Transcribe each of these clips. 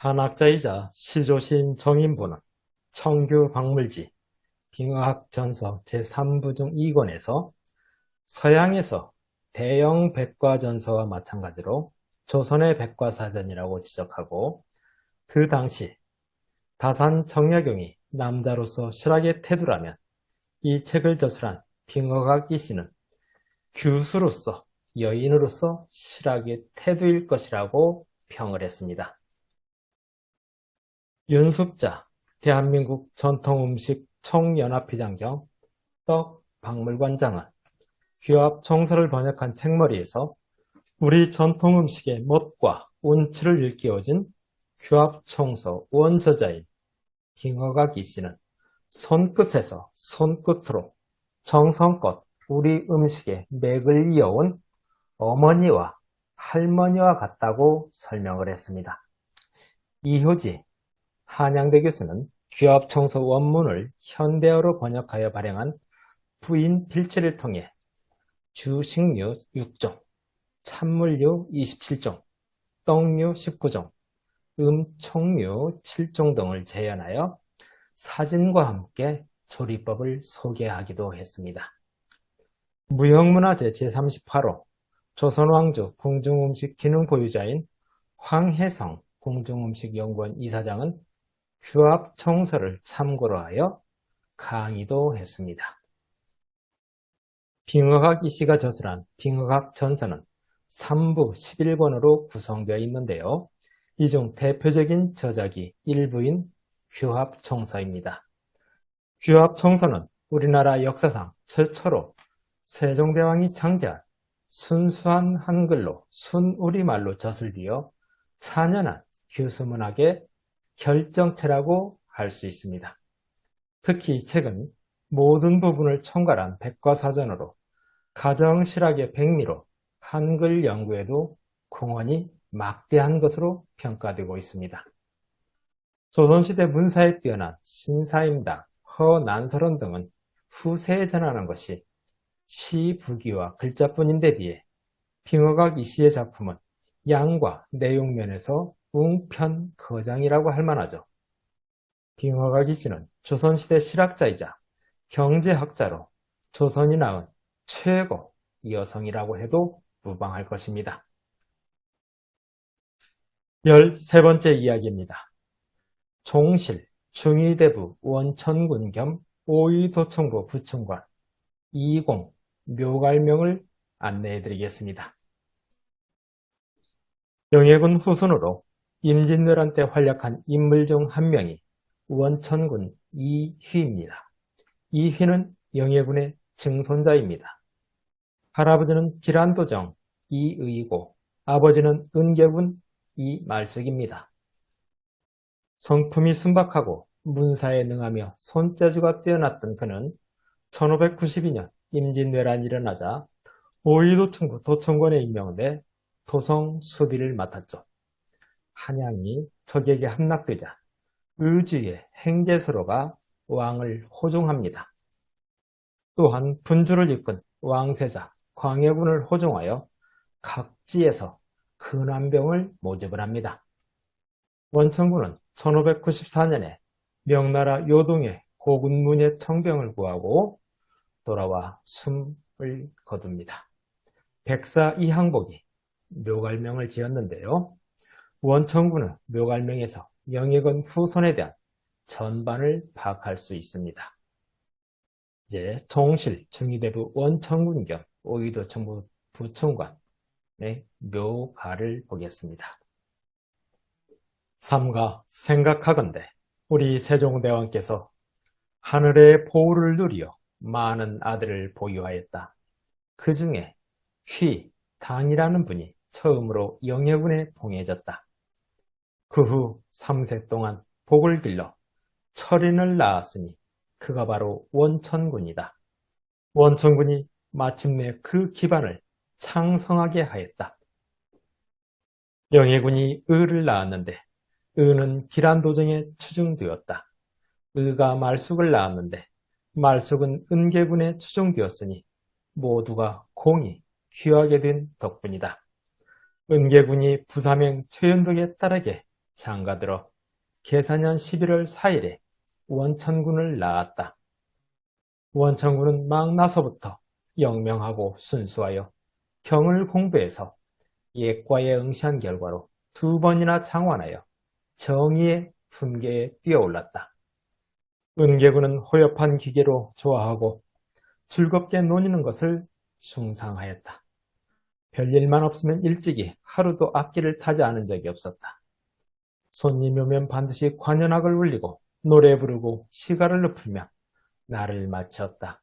한학자이자 시조시인 정인보는 청규 박물지 빙하학 전서 제3부 중 2권에서 서양에서 대형 백과전서와 마찬가지로 조선의 백과사전이라고 지적하고 그 당시 다산 정약용이 남자로서 실학의 태도라면 이 책을 저술한 빙하학 이씨는 규수로서 여인으로서 실학의 태도일 것이라고 평을 했습니다. 윤숙자 대한민국 전통음식 총연합회장경 떡 박물관장은 귀합 청서를 번역한 책머리에서 우리 전통음식의 멋과 운치를 일깨워준 귀합 청서 원저자인 빙어각 이씨는 손끝에서 손끝으로 정성껏 우리 음식의 맥을 이어온 어머니와 할머니와 같다고 설명을 했습니다. 이효지 한양대 교수는 귀합청소 원문을 현대어로 번역하여 발행한 부인 필지를 통해 주식류 6종, 찬물류 27종, 떡류 19종, 음총류 7종 등을 재현하여 사진과 함께 조리법을 소개하기도 했습니다. 무형문화재 제38호 조선왕조 궁중음식 기능 보유자인 황혜성 궁중음식연구원 이사장은 규합 청서를 참고로 하여 강의도 했습니다. 빙어각 이씨가 저술한 빙어각 전서는 3부 11권으로 구성되어 있는데요. 이 중 대표적인 저작이 일부인 규합 청서입니다. 규합 청서는 우리나라 역사상 최초로 세종대왕이 창제한 순수한 한글로 순우리말로 저술되어 찬연한 규수문학의 결정체라고 할 수 있습니다. 특히 이 책은 모든 부분을 총괄한 백과사전으로 가정실학의 백미로 한글 연구에도 공헌이 막대한 것으로 평가되고 있습니다. 조선시대 문사에 뛰어난 신사임당, 허난설원 등은 후세에 전하는 것이 시 부기와 글자뿐인데 비해 빙어각 이씨의 작품은 양과 내용 면에서 웅편 거장이라고 할 만하죠. 빙어각 이씨는 조선시대 실학자이자 경제학자로 조선이 낳은 최고 여성이라고 해도 무방할 것입니다. 13번째 이야기입니다. 종실, 중의대부 원천군 겸 오의도청부 부청관 20 묘갈명을 안내해 드리겠습니다. 영예군 후손으로 임진왜란 때 활약한 인물 중 한 명이 원천군 이휘입니다. 이휘는 영예군의 증손자입니다. 할아버지는 기란도정 이의고 아버지는 은계군 이말숙입니다. 성품이 순박하고 문사에 능하며 손재주가 뛰어났던 그는 1592년 임진왜란이 일어나자 오이도청부 도청관에 임명돼 도성 수비를 맡았죠. 한양이 적에게 함락되자 의주의 행제서로가 왕을 호종합니다. 또한 분주를 이끈 왕세자 광해군을 호종하여 각지에서 근환병을 모집을 합니다. 원천군은 1594년에 명나라 요동의 고군문의 청병을 구하고 돌아와 숨을 거둡니다. 백사 이항복이 묘갈명을 지었는데요. 원천군은 묘갈명에서 영예군 후손에 대한 전반을 파악할 수 있습니다. 이제 종실 중위대부 원천군 겸 오이도 정부 부청관의 묘가를 보겠습니다. 삼가 생각하건대 우리 세종대왕께서 하늘의 보호를 누리어 많은 아들을 보유하였다. 그 중에 휘, 당이라는 분이 처음으로 영예군에 봉해졌다. 그 후 3세 동안 복을 길러 철인을 낳았으니 그가 바로 원천군이다. 원천군이 마침내 그 기반을 창성하게 하였다. 영예군이 의를 낳았는데 의는 기란 도정에 추중되었다. 의가 말숙을 낳았는데 말숙은 은계군에 추종되었으니 모두가 공이 귀하게 된 덕분이다. 은계군이 부사명 최연덕에 따르게 장가들어 계사년 11월 4일에 원천군을 낳았다. 원천군은 막 나서부터 영명하고 순수하여 경을 공부해서 예과에 응시한 결과로 두 번이나 장환하여 정의의 훈계에 뛰어올랐다. 은계군은 호협한 기계로 좋아하고 즐겁게 노니는 것을 숭상하였다. 별일만 없으면 일찍이 하루도 악기를 타지 않은 적이 없었다. 손님이 오면 반드시 관현악을 울리고 노래 부르고 시가를 읊으며 나를 마쳤다.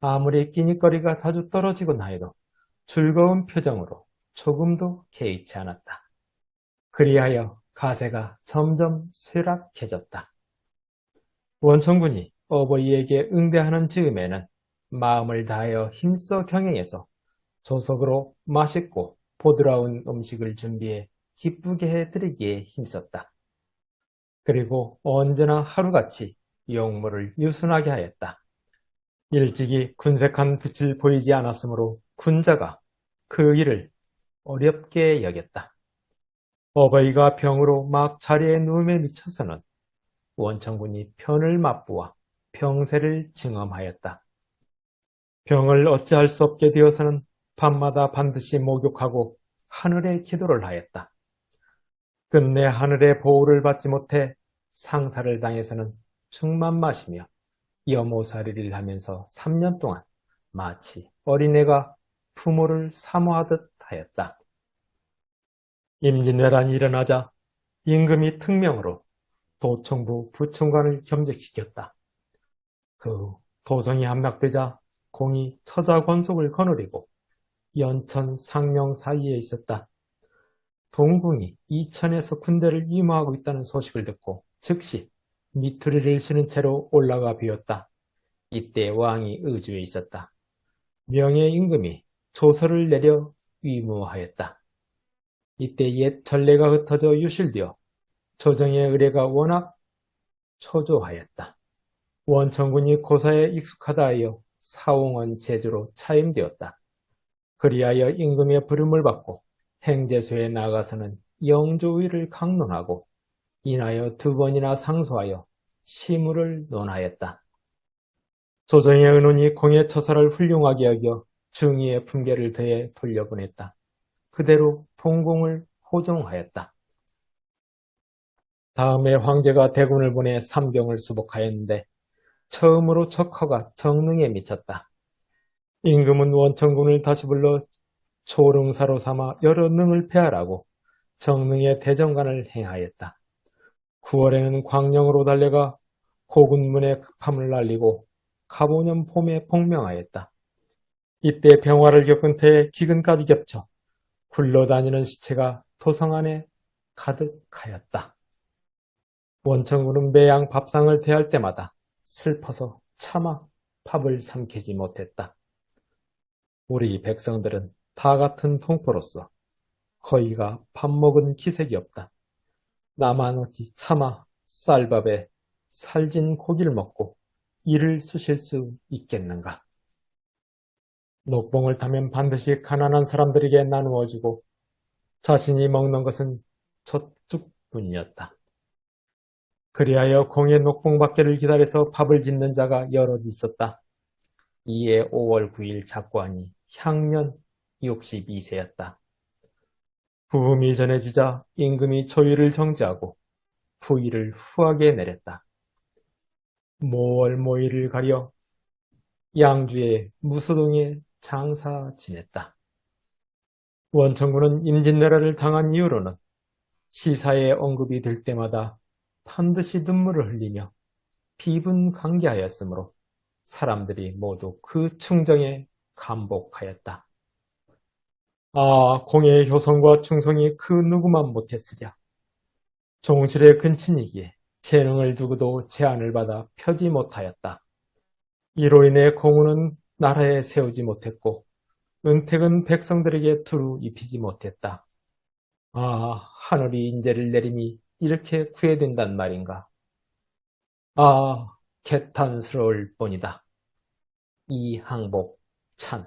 아무리 끼니거리가 자주 떨어지곤 하여도 즐거운 표정으로 조금도 개의치 않았다. 그리하여 가세가 점점 쇠락해졌다. 원천군이 어버이에게 응대하는 즈음에는 마음을 다하여 힘써 경영해서 조석으로 맛있고 보드라운 음식을 준비해 기쁘게 해드리기에 힘썼다. 그리고 언제나 하루같이 용모를 유순하게 하였다. 일찍이 군색한 빛을 보이지 않았으므로 군자가 그 일을 어렵게 여겼다. 어버이가 병으로 막 자리에 누움에 미쳐서는 원천군이 편을 맞부어 병세를 증엄하였다. 병을 어찌할 수 없게 되어서는 밤마다 반드시 목욕하고 하늘에 기도를 하였다. 끝내 하늘의 보호를 받지 못해 상사를 당해서는 죽만 마시며 여모살이를 하면서 3년 동안 마치 어린애가 부모를 사모하듯 하였다. 임진왜란이 일어나자 임금이 특명으로 도청부 부총관을 겸직시켰다. 그 후 도성이 함락되자 공이 처자 권속을 거느리고 연천 상령 사이에 있었다. 동궁이 이천에서 군대를 임하고 있다는 소식을 듣고 즉시 미투리를 신은 채로 올라가 비었다. 이때 왕이 의주에 있었다. 명예 임금이 조서를 내려 위무하였다. 이때 옛 전례가 흩어져 유실되어 조정의 의례가 워낙 초조하였다. 원천군이 고사에 익숙하다 하여 사홍원 제주로 차임되었다. 그리하여 임금의 부름을 받고 행제소에 나가서는 영조위를 강론하고 인하여 두 번이나 상소하여 시무를 논하였다. 조정의 은혼이 공의 처사를 훌륭하게 여겨 중의의 품계를 더해 돌려보냈다. 그대로 동공을 호종하였다. 다음에 황제가 대군을 보내 삼경을 수복하였는데 처음으로 척허가 정능에 미쳤다. 임금은 원천군을 다시 불러 초릉사로 삼아 여러 능을 폐하라고 정능의 대정관을 행하였다. 9월에는 광령으로 달려가 고군문의 급함을 날리고 가보년 봄에 복명하였다. 이때 병화를 겪은 태에 기근까지 겹쳐 굴러다니는 시체가 도성 안에 가득하였다. 원천군은 매양 밥상을 대할 때마다 슬퍼서 차마 밥을 삼키지 못했다. 우리 백성들은 다 같은 통포로서 거의가 밥 먹은 기색이 없다. 나만 어찌 차마 쌀밥에 살진 고기를 먹고 이를 쑤실 수 있겠는가. 녹봉을 타면 반드시 가난한 사람들에게 나누어 주고 자신이 먹는 것은 저축뿐이었다. 그리하여 공의 녹봉받기를 기다려서 밥을 짓는 자가 여럿 있었다. 이에 5월 9일 작관이 향년 62세였다. 부음이 전해지자 임금이 조율을 정지하고 부의를 후하게 내렸다. 모월모일을 가려 양주의 무수동에 장사 지냈다. 원천군은 임진왜란을 당한 이후로는 시사에 언급이 될 때마다 반드시 눈물을 흘리며 비분 강개하였으므로 사람들이 모두 그 충정에 감복하였다. 아, 공의 효성과 충성이 그 누구만 못했으랴. 종실의 근친이기에 재능을 두고도 제한을 받아 펴지 못하였다. 이로 인해 공우는 나라에 세우지 못했고 은택은 백성들에게 두루 입히지 못했다. 아, 하늘이 인재를 내림이 이렇게 구해된단 말인가. 아, 개탄스러울 뿐이다. 이 항복 참.